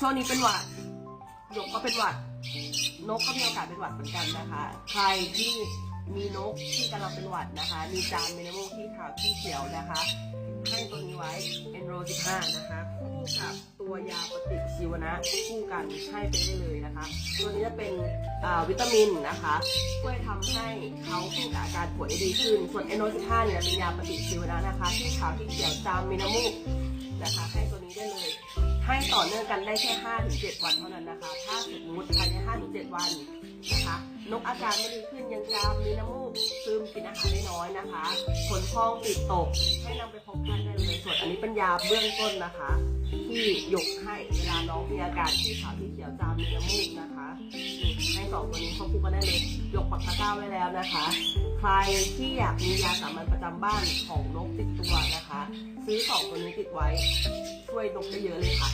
ช่วงนี้เป็นหวัดหยกก็เป็นหวัด นกก็มีโอกาสเป็นหวัดเหมือนกันนะคะ ใครที่มีนกที่กำลังเป็นหวัดนะคะ มีจานเมนโมที่ขาวที่เขียวนะคะ ให้ตัวนี้ไว้เอนโร15นะคะ คู่กับตัวยาปฏิชีวนะคู่กันให้ไปได้เลยนะคะ ตัวนี้จะเป็นวิตามินนะคะช่วยทำให้เขาสู้กับอาการปวยได้ดีขึ้น ส่วนเอนโร15เนี่ยเป็นยาปฏิชีวนะนะคะ ที่ขาวที่เขียวจามเมนโมนะคะให้ตัว ให้ต่อเนื่องกันได้แค่5ถึง7วันเท่านั้นนะคะ ถ้าสมมติภายใน5ถึง7วันนะคะ นกอาการไม่ดีขึ้นยังจามมีน้ำมูกซึมกินอาหารได้น้อยนะคะ ผลพองติดตกให้นำไปพบแพทย์ได้เลยส่วนอันนี้เป็นยาเบื้องต้นนะคะ ที่หยกให้เวลาน้องมีอาการที่ขาวที่เขียวจามมีน้ำมูกนะคะให้สองตัวนี้ควบคู่กันได้เลยหยกปักตะกร้าไว้แล้วนะคะ ใครที่อยากมียาสามัญประจำบ้านของนกติดตัวนะคะ ซื้อสองตัวนี้ติดไว้ ช่วยนกได้เยอะเลยค่ะ